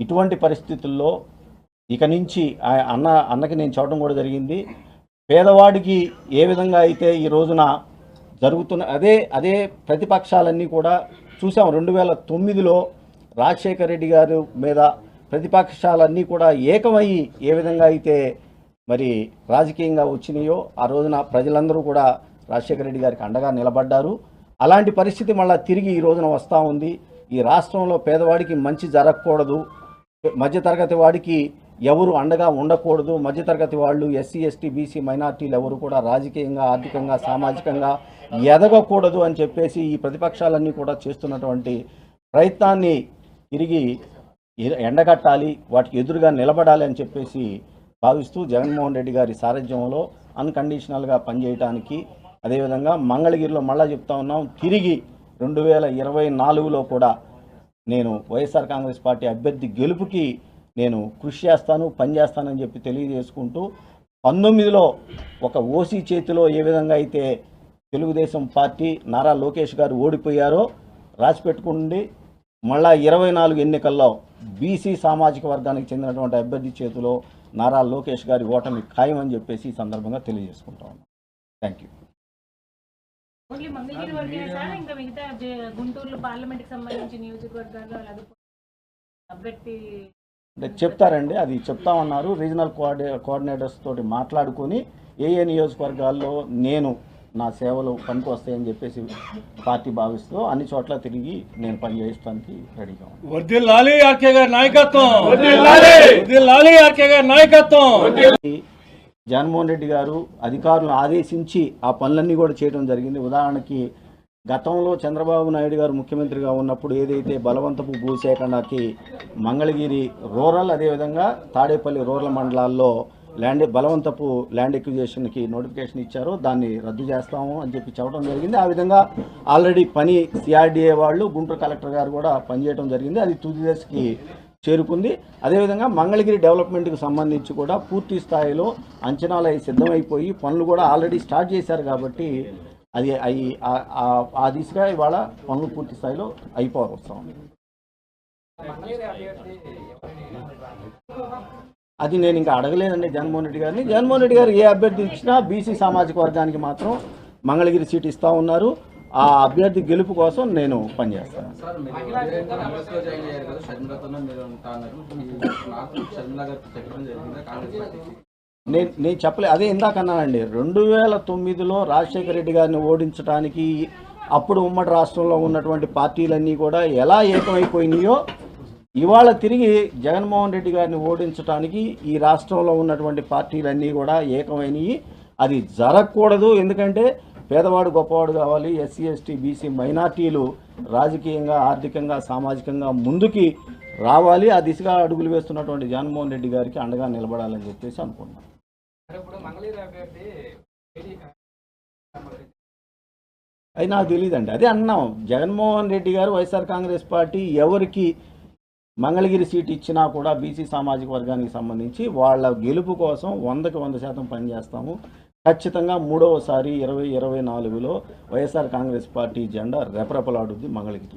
ఇటువంటి పరిస్థితుల్లో ఇక నుంచి ఆ అన్న అన్నకి నేను చూడడం కూడా జరిగింది. పేదవాడికి ఏ విధంగా అయితే ఈ రోజున జరుగుతున్న అదే అదే ప్రతిపక్షాలన్నీ కూడా చూసాం. రెండు వేల తొమ్మిదిలో రాజశేఖర రెడ్డి గారు మీద ప్రతిపక్షాలన్నీ కూడా ఏకమయ్యి ఏ విధంగా అయితే మరి రాజకీయంగా వచ్చినాయో ఆ రోజున ప్రజలందరూ కూడా రాజశేఖర రెడ్డి గారికి అండగా నిలబడ్డారు. అలాంటి పరిస్థితి మళ్ళీ తిరిగి ఈ రోజున వస్తూ ఉంది. ఈ రాష్ట్రంలో పేదవాడికి మంచి జరగకూడదు. మధ్యతరగతి వాడికి ఎవరు అండగా ఉండకూడదు. మధ్యతరగతి వాళ్ళు ఎస్సీ ఎస్టీ బీసీ మైనార్టీలు ఎవరు కూడా రాజకీయంగా ఆర్థికంగా సామాజికంగా ఎదగకూడదు అని చెప్పేసి ఈ ప్రతిపక్షాలన్నీ కూడా చేస్తున్నటువంటి ప్రయత్నాన్ని తిరిగి ఎండగట్టాలి వాటికి ఎదురుగా నిలబడాలి అని చెప్పేసి భావిస్తూ జగన్మోహన్ రెడ్డి గారి సారథ్యంలో అన్కండిషనల్గా పనిచేయడానికి అదేవిధంగా మంగళగిరిలో మళ్ళా చెప్తా ఉన్నాం తిరిగి రెండు వేల ఇరవై నాలుగులో కూడా నేను వైఎస్ఆర్ కాంగ్రెస్ పార్టీ అభ్యర్థి గెలుపుకి నేను కృషి చేస్తాను పనిచేస్తానని చెప్పి తెలియజేసుకుంటూ పంతొమ్మిదిలో ఒక ఓసీ చేతిలో ఏ విధంగా అయితే తెలుగుదేశం పార్టీ నారా లోకేష్ గారు ఓడిపోయారో రాసిపెట్టుకుండి. మళ్ళా ఇరవై నాలుగు ఎన్నికల్లో బీసీ సామాజిక వర్గానికి చెందినటువంటి అభ్యర్థి చేతిలో నారా లోకేష్ గారి ఓటమి ఖాయమని చెప్పేసి ఈ సందర్భంగా తెలియజేసుకుంటా ఉన్నాను థ్యాంక్ యూ ఓన్లీ మంగళగిరి వరకే సార్ ఇంకా మిగతా జ- గుంటూరులో పార్లమెంట్కి సంబంధించి నియోజకవర్గాల్లో అలాగే అభ్యర్థి అంటే చెప్తారండి అది చెప్తామన్నారు. రీజనల్ కోఆర్డి కోఆర్డినేటర్స్ తోటి మాట్లాడుకొని ఏ ఏ నియోజకవర్గాల్లో నేను నా సేవలు పనికి వస్తాయని చెప్పేసి పార్టీ భావిస్తూ అన్ని చోట్ల తిరిగి నేను పనిచేయడానికి రెడీగా ఉన్నాను. నాయకత్వం. జగన్మోహన్ రెడ్డి గారు అధికారులను ఆదేశించి ఆ పనులన్నీ కూడా చేయడం జరిగింది. ఉదాహరణకి గతంలో చంద్రబాబు నాయుడు గారు ముఖ్యమంత్రిగా ఉన్నప్పుడు ఏదైతే బలవంతపు భూసేకరణకి మంగళగిరి రూరల్ అదేవిధంగా తాడేపల్లి రూరల్ మండలాల్లో ల్యాండ్ బలవంతపు ల్యాండ్ ఎక్విజేషన్కి నోటిఫికేషన్ ఇచ్చారో. దాన్ని రద్దు చేస్తాము అని చెప్పి చెప్పడం జరిగింది. ఆ విధంగా ఆల్రెడీ పని సిఆర్డీఏ వాళ్ళు గుంటూరు కలెక్టర్ గారు కూడా పనిచేయడం జరిగింది. అది తుది దశకి చేరుకుంది. అదేవిధంగా మంగళగిరి డెవలప్మెంట్కి సంబంధించి కూడా పూర్తి స్థాయిలో అంచనాలు అవి సిద్ధమైపోయి పనులు కూడా ఆల్రెడీ స్టార్ట్ చేశారు కాబట్టి అది అవి ఆ- దిశగా ఇవాళ పనులు పూర్తి స్థాయిలో అయిపోవస్తా ఉంది. అది నేను ఇంకా అడగలేదండి జగన్మోహన్ రెడ్డి గారిని. జగన్మోహన్ రెడ్డి గారు ఏ అభ్యర్థి ఇచ్చినా బీసీ సామాజిక వర్గానికి మాత్రం మంగళగిరి సీట్ ఇస్తా ఉన్నారు. ఆ అభ్యర్థి గెలుపు కోసం నేను పనిచేస్తాను. నేను నేను చెప్పలే అదే ఇందాక అన్నానండి. రెండు వేల తొమ్మిదిలో రాజశేఖర రెడ్డి గారిని ఓడించడానికి అప్పుడు ఉమ్మడి రాష్ట్రంలో ఉన్నటువంటి పార్టీలన్నీ కూడా ఎలా ఏకమైపోయినాయో ఇవాళ తిరిగి జగన్మోహన్ రెడ్డి గారిని ఓడించడానికి ఈ రాష్ట్రంలో ఉన్నటువంటి పార్టీలన్నీ కూడా ఏకమైనవి అది జరగకూడదు ఎందుకంటే పేదవాడు గొప్పవాడు కావాలి ఎస్సీ ఎస్టీ బీసీ మైనార్టీలు రాజకీయంగా ఆర్థికంగా సామాజికంగా ముందుకి రావాలి ఆ దిశగా అడుగులు వేస్తున్నటువంటి జగన్మోహన్ రెడ్డి గారికి అండగా నిలబడాలని చెప్పేసి అనుకున్నాను అది నాకు తెలియదండి అదే అన్నాం. జగన్మోహన్ రెడ్డి గారు వైఎస్ఆర్ కాంగ్రెస్ పార్టీ ఎవరికి మంగళగిరి సీట్ ఇచ్చినా కూడా బీసీ సామాజిక వర్గానికి సంబంధించి వాళ్ళ గెలుపు కోసం వందకి వంద శాతం పనిచేస్తాము. ఖచ్చితంగా మూడవసారి ఇరవై ఇరవై నాలుగులో వైఎస్ఆర్ కాంగ్రెస్ పార్టీ జెండా రెపరెపలాడుద్ది మంగళగిరి